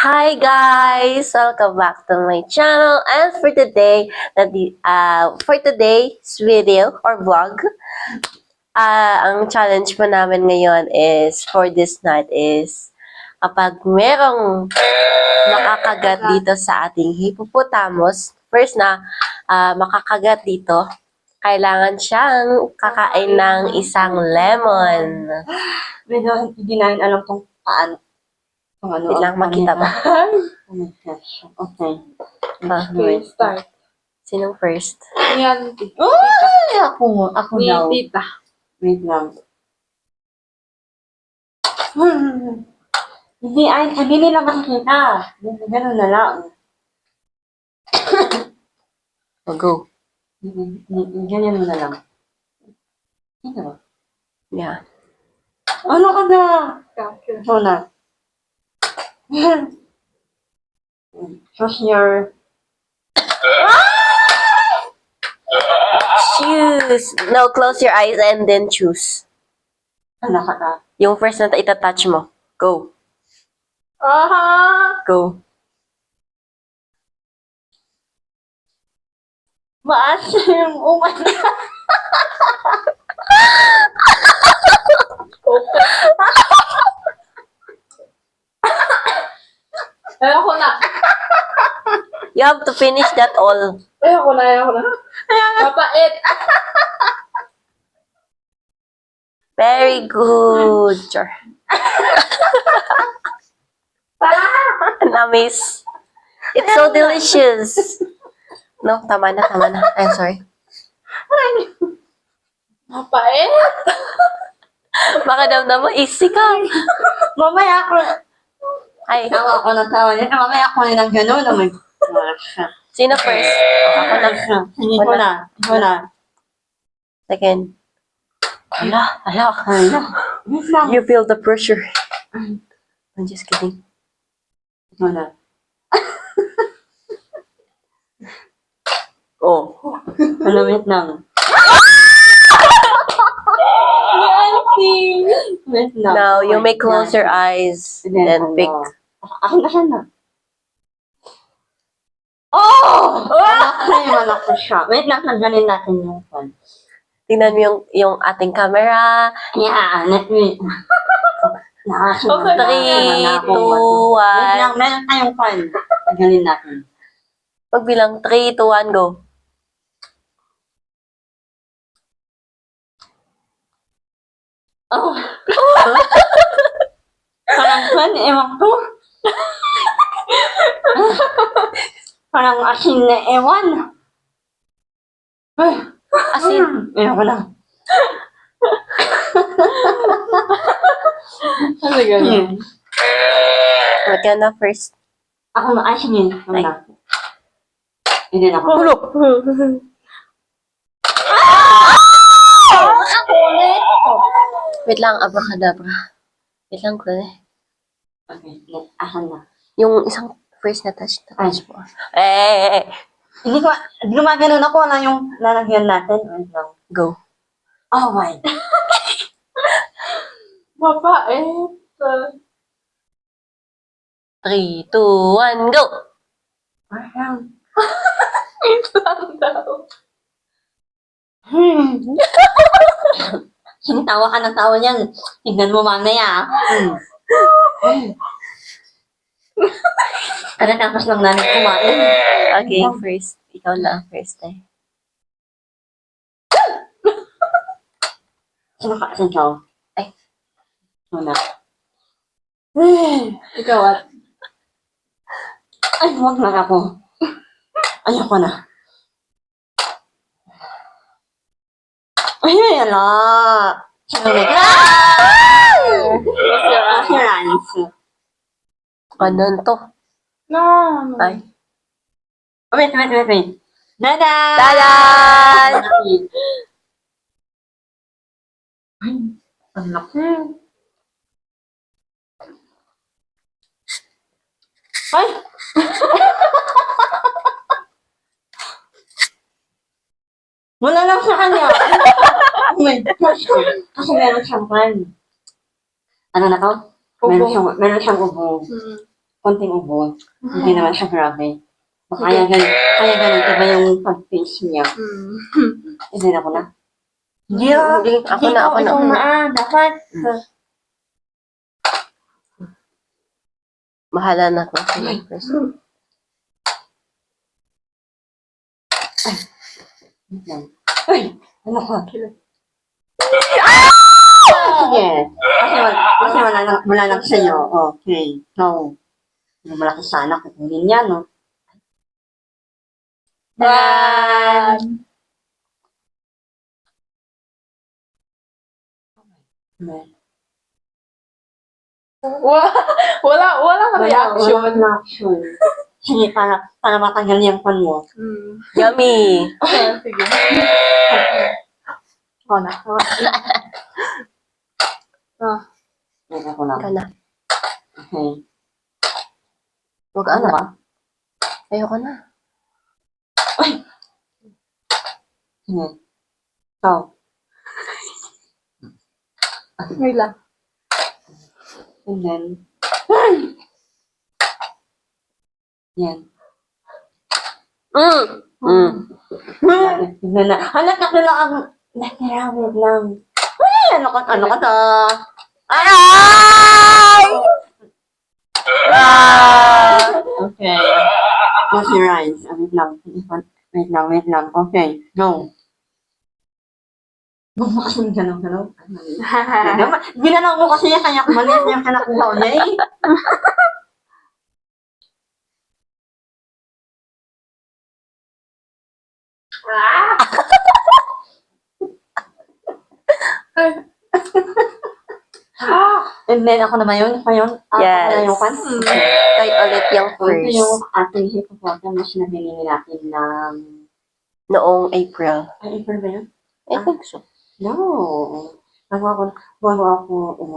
Hi guys! Welcome back to my channel. And for today, uh, for today's video or vlog, uh, ang challenge po namin ngayon is, for this night is, kapag merong makakagat dito sa ating hippopotamus, first na uh, makakagat dito, kailangan siyang kakain ng isang lemon. Hindi namin alam kung paano. Kung ano. Wait lang, ang makita ba? Oh my gosh. Okay. Ah. Wait. start. Sinong first? Yan, Ay, ako. Ako ni daw. tita. Wait lang. Hmm. Hindi, ay, hindi nila makikita. Ganun na lang. Oh, go. Ganyan mo na lang. Ano? Yeah. Ano ka na? Ito na. Choose your... Choose. No, close your eyes and then choose. Ano ka na? Yung first na itatouch mo. Go. Aha! Go. Maasim! Oh my God! Ayoko na. You have to finish that all. Ayoko na, ayoko na. Mapait. Very good. Char. Namis. It's so delicious. No, tama na, tama na. I'm sorry. Mapait. Baka damdam mo, easy ka. Mamaya ako... Ay, Tawa ako ng tawa niya. Mamaya ako na ng gano'n. Oh my gosh. sino first? Ako na. Hindi ko na. Ikaw na. Second. Ala, ala. Lang. You feel the pressure. I'm just kidding. Ikaw na. Oh. Ano, wait lang. Auntie. Wait. Now, you may close your eyes And then, and ano, pick. Ako na siya na. Oh! Ako yung anak ko siya. Wait lang, tanggalin natin yung phone. Tingnan mo yung, yung ating camera. Yeah, let me. Okay, na Three, two, Wait one. lang, meron tayong phone. Tanggalin natin. Pagbilang 3, 2, 1, go. Oh! Parang phone, ewan ko. Parang asin na ewan. Ay, Asin. Ewan ko lang. Ano gano'n? Hmm. What ka na first? Ako na, asin yun. Ako Ay. na. Hindi na ako. Ulo. Wait lang, abracadabra. Wait lang, ko eh. Okay, next. Asan na? Yung isang first na touch, na touch mo. Eh, eh, eh, eh. Hindi ko, gumaganon ako na yung lalagyan natin. Wait lang. Go. Oh my. Mapait. 3, 2, 1, go! Parang. Wait lang daw. Hmm. Sinitawa ka ng tawa niyan. Tignan mo mamaya. ah. Hmm. Ano tapos lang namin kumain. Okay, first. Ikaw na, first eh. Sino ka? Sino ka? Ay. Muna. Ikaw at. Ay, huwag na ako. Ayoko na. Ay, ay, ala. Sino na? Assurance. Ganun to. No. Ay. Wait, wait, wait, wait. Dada! Tadan! Ay, ang laki. Ay! Wala lang sa kanya. oh my gosh. Kasi meron siyang pan. Ano na to? Meron siyang, meron siyang ubo. Hmm. Konting ubo. Hindi naman siya grabe. Kaya ganun, kaya ganun, iba yung pag-face niya. Mm. Hindi na ako na. Hindi ah. Hindi, ako na, ako na. ikaw na ah. Dapat. Mahala na ako. First. Ay! Ano ka? Sige. Kasi wala, kasi wala, wala lang sa'yo. Okay. So, yung malaki sana kukunin niya, no? One. Wa- Wala, walang reaction. Wala, wala reaction. Sige, para, para matanggal yung pan mo. Mm. Yummy! Ah, Sige. Oh, na. Ah. Ako na. Ikaw na. Okay. Huwag Ano ba? Ayoko na. Sige. So, Wait lang. and then, yan. Mm. Mm. Tignan na. Anak, na lang ang nakirawid lang. Ay, ano ka, ano ka to? Ay! Okay. Close your eyes. Ah, Wait lang. Wait lang, wait lang. Okay, go. Ay, mali. Gano'n. Ginanaw mo kasi yan, kaya maliit yung kanakuha niya eh. And then ako naman yun, ako yun. Ako Yes. na yung kan. Try ulit yung Ito first. yung ating hippopotamus na binili natin ng... Noong April. Ay, April ba yun? I think so. No. Bago ako, bago ako, um,